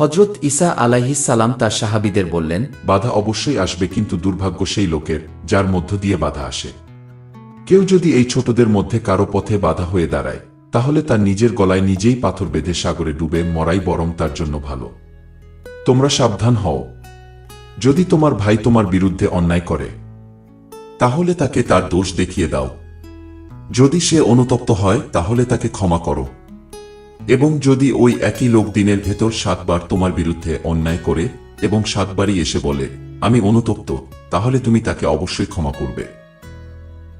হজরত আলাইহিস সালাম তার সাহাবিদের বললেন, বাধা অবশ্যই আসবে কিন্তু দুর্ভাগ্য সেই লোকের, যার মধ্য দিয়ে বাধা আসে। কেউ যদি এই ছোটদের মধ্যে কারও পথে বাধা হয়ে দাঁড়ায়, তাহলে তার নিজের গলায় নিজেই পাথর বেঁধে সাগরে ডুবে মরাই বরং তার জন্য ভালো। তোমরা সাবধান হও। যদি তোমার ভাই তোমার বিরুদ্ধে অন্যায় করে, তাহলে তাকে তার দোষ দেখিয়ে দাও। যদি সে অনুতপ্ত হয়, তাহলে তাকে ক্ষমা করো। এবং যদি ওই একই লোক দিনের ভেতর সাতবার তোমার বিরুদ্ধে অন্যায় করে এবং সাতবারই এসে বলে আমি অনুতপ্ত তাহলে তুমি তাকে অবশ্যই ক্ষমা করবে।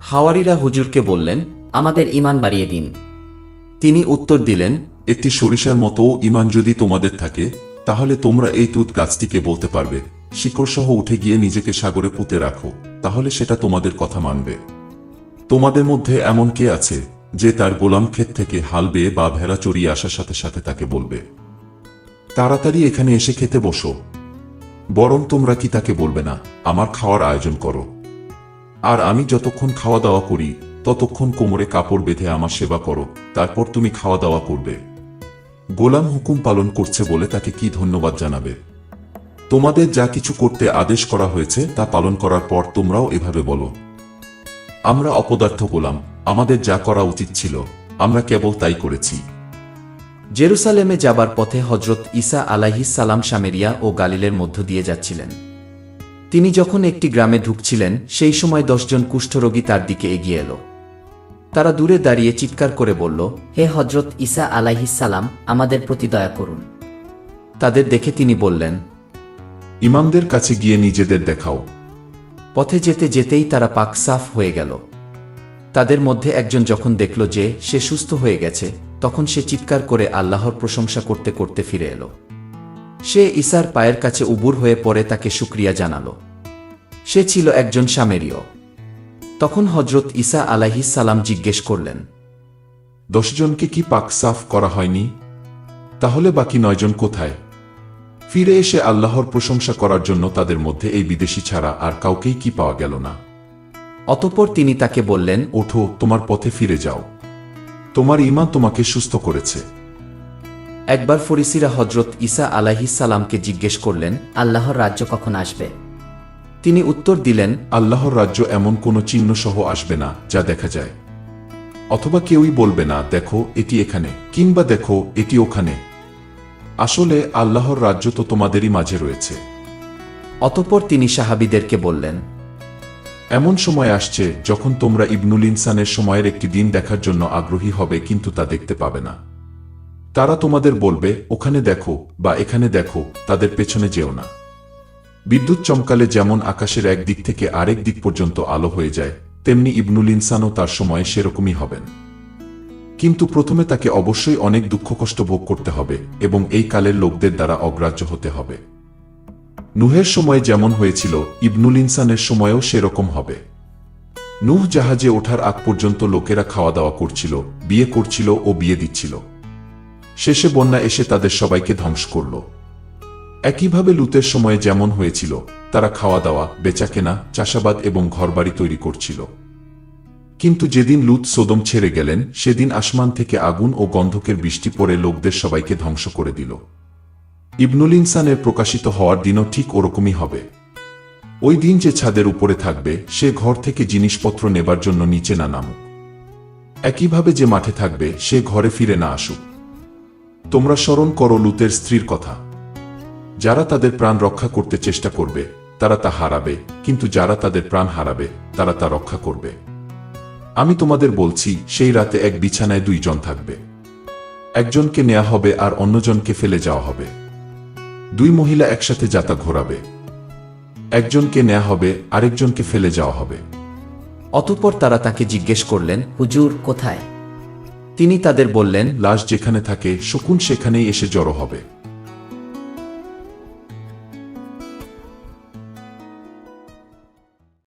হাওয়ারিরা হুজুরকে বললেন আমাদের ইমান বাড়িয়ে দিন। তিনি উত্তর দিলেন একটি সরিষার মতো ইমান যদি তোমাদের থাকে তাহলে তোমরা এই তুত গাছটিকে বলতে পারবে শিকড়সহ উঠে গিয়ে নিজেকে সাগরে পুঁতে রাখো তাহলে সেটা তোমাদের কথা মানবে। তোমাদের মধ্যে এমন কে আছে যে তার গোলাম ক্ষেত থেকে হাল বেয়ে বা ভেড়া চড়িয়ে আসার সাথে সাথে তাকে বলবে, তাড়াতাড়ি এখানে এসে খেতে বসো। বরং তোমরা কি তাকে বলবে না, আমার খাওয়ার আয়োজন করো। আর আমি যতক্ষণ খাওয়া দাওয়া করি, ততক্ষণ কোমরে কাপড় বেঁধে আমার সেবা করো, তারপর তুমি খাওয়া দাওয়া করবে। গোলাম হুকুম পালন করছে বলে তাকে কি ধন্যবাদ জানাবে? তোমাদের যা কিছু করতে আদেশ করা হয়েছে তা পালন করার পর তোমরাও এভাবে বলো। আমরা অপদার্থ গোলাম আমাদের যা করা উচিত ছিল আমরা কেবল তাই করেছি। জেরুসালেমে যাবার পথে হজরত আলাইহিস সালাম সামেরিয়া ও গালিলের মধ্য দিয়ে যাচ্ছিলেন। তিনি যখন একটি গ্রামে ঢুকছিলেন সেই সময় দশজন কুষ্ঠরোগী তার দিকে এগিয়ে এলো। তারা দূরে দাঁড়িয়ে চিৎকার করে বলল হে হজরত ঈসা আলাইহিস সালাম আমাদের প্রতি দয়া করুন। তাদের দেখে তিনি বললেন ইমামদের কাছে গিয়ে নিজেদের দেখাও। পথে যেতে যেতেই তারা পাক সাফ হয়ে গেল। তাদের মধ্যে একজন যখন দেখল যে সে সুস্থ হয়ে গেছে, তখন সে চিৎকার করে আল্লাহর প্রশংসা করতে করতে ফিরে এলো। সে ঈসার পায়ের কাছে উবুর হয়ে পড়ে তাকে শুক্রিয়া জানালো। সে ছিল একজন সামেরীয়। তখন হজরত ঈসা আলাইহিস সালাম জিজ্ঞেস করলেন, দশজনকে কি পাক সাফ করা হয়নি? তাহলে বাকি নয়জন কোথায়? ফিরে এসে আল্লাহর প্রশংসা করার জন্য তাদের মধ্যে এই বিদেশি ছাড়া আর কাউকেই কি পাওয়া গেল না। অতঃপর তিনি তাকে বললেন ওঠো তোমার পথে ফিরে যাও। তোমার ইমান তোমাকে সুস্থ করেছে। একবার ফরিসিরা হজরত ঈসা সালামকে জিজ্ঞেস করলেন আল্লাহর রাজ্য কখন আসবে? তিনি উত্তর দিলেন আল্লাহর রাজ্য এমন কোনো চিহ্ন সহ আসবে না যা দেখা যায়। অথবা কেউই বলবে না দেখো এটি এখানে কিংবা দেখো এটি ওখানে। আসলে আল্লাহর রাজ্য তো তোমাদেরই মাঝে রয়েছে। অতঃপর তিনি সাহাবিদেরকে বললেন এমন সময় আসছে যখন তোমরা ইবনুল ইনসানের সময়ের একটি দিন দেখার জন্য আগ্রহী হবে, কিন্তু তা দেখতে পাবে না। তারা তোমাদের বলবে, ওখানে দেখো বা এখানে দেখো, তাদের পেছনে যেও না। বিদ্যুৎ চমকালে যেমন আকাশের এক দিক থেকে আরেক দিক পর্যন্ত আলো হয়ে যায়, তেমনি ইবনুল ইনসানও তার সময়ে সেরকমই হবেন। কিন্তু প্রথমে তাকে অবশ্যই অনেক দুঃখ কষ্ট ভোগ করতে হবে এবং এই কালের লোকদের দ্বারা অগ্রাহ্য হতে হবে। নুহের সময় যেমন হয়েছিল, ইবনুল ইনসানের সময়েও সেরকম হবে। নুহ জাহাজে ওঠার আগ পর্যন্ত লোকেরা খাওয়া দাওয়া করছিল, বিয়ে করছিল ও বিয়ে দিচ্ছিল। শেষে বন্যা এসে তাদের সবাইকে ধ্বংস করল। একইভাবে লুতের সময়ে যেমন হয়েছিল, তারা খাওয়া দাওয়া বেচাকেনা, চাষাবাদ এবং ঘরবাড়ি তৈরি করছিল। কিন্তু যেদিন লুত সোদম ছেড়ে গেলেন, সেদিন আসমান থেকে আগুন ও গন্ধকের বৃষ্টি পড়ে লোকদের সবাইকে ধ্বংস করে দিল। ইবনুল ইনসানের প্রকাশিত হওয়ার দিনও ঠিক ওরকমই হবে। ওই দিন যে ছাদের উপরে থাকবে, সে ঘর থেকে জিনিসপত্র নেবার জন্য নিচে না নামুক। একইভাবে যে মাঠে থাকবে, সে ঘরে ফিরে না আসুক। তোমরা স্মরণ করো লুতের স্ত্রীর কথা। যারা তাদের প্রাণ রক্ষা করতে চেষ্টা করবে, তারা তা হারাবে, কিন্তু যারা তাদের প্রাণ হারাবে, তারা তা রক্ষা করবে। আমি তোমাদের বলছি, সেই রাতে এক বিছানায় দুইজন থাকবে। একজনকে নেওয়া হবে আর অন্যজনকে ফেলে যাওয়া হবে। দুই মহিলা একসাথে যাতা ঘোরাবে। একজনকে নেওয়া হবে আরেকজনকে ফেলে যাওয়া হবে। অতঃপর তারা তাকে জিজ্ঞেস করলেন হুজুর কোথায়? তিনি তাদের বললেন লাশ যেখানে থাকে শকুন সেখানেই এসে জড়ো হবে।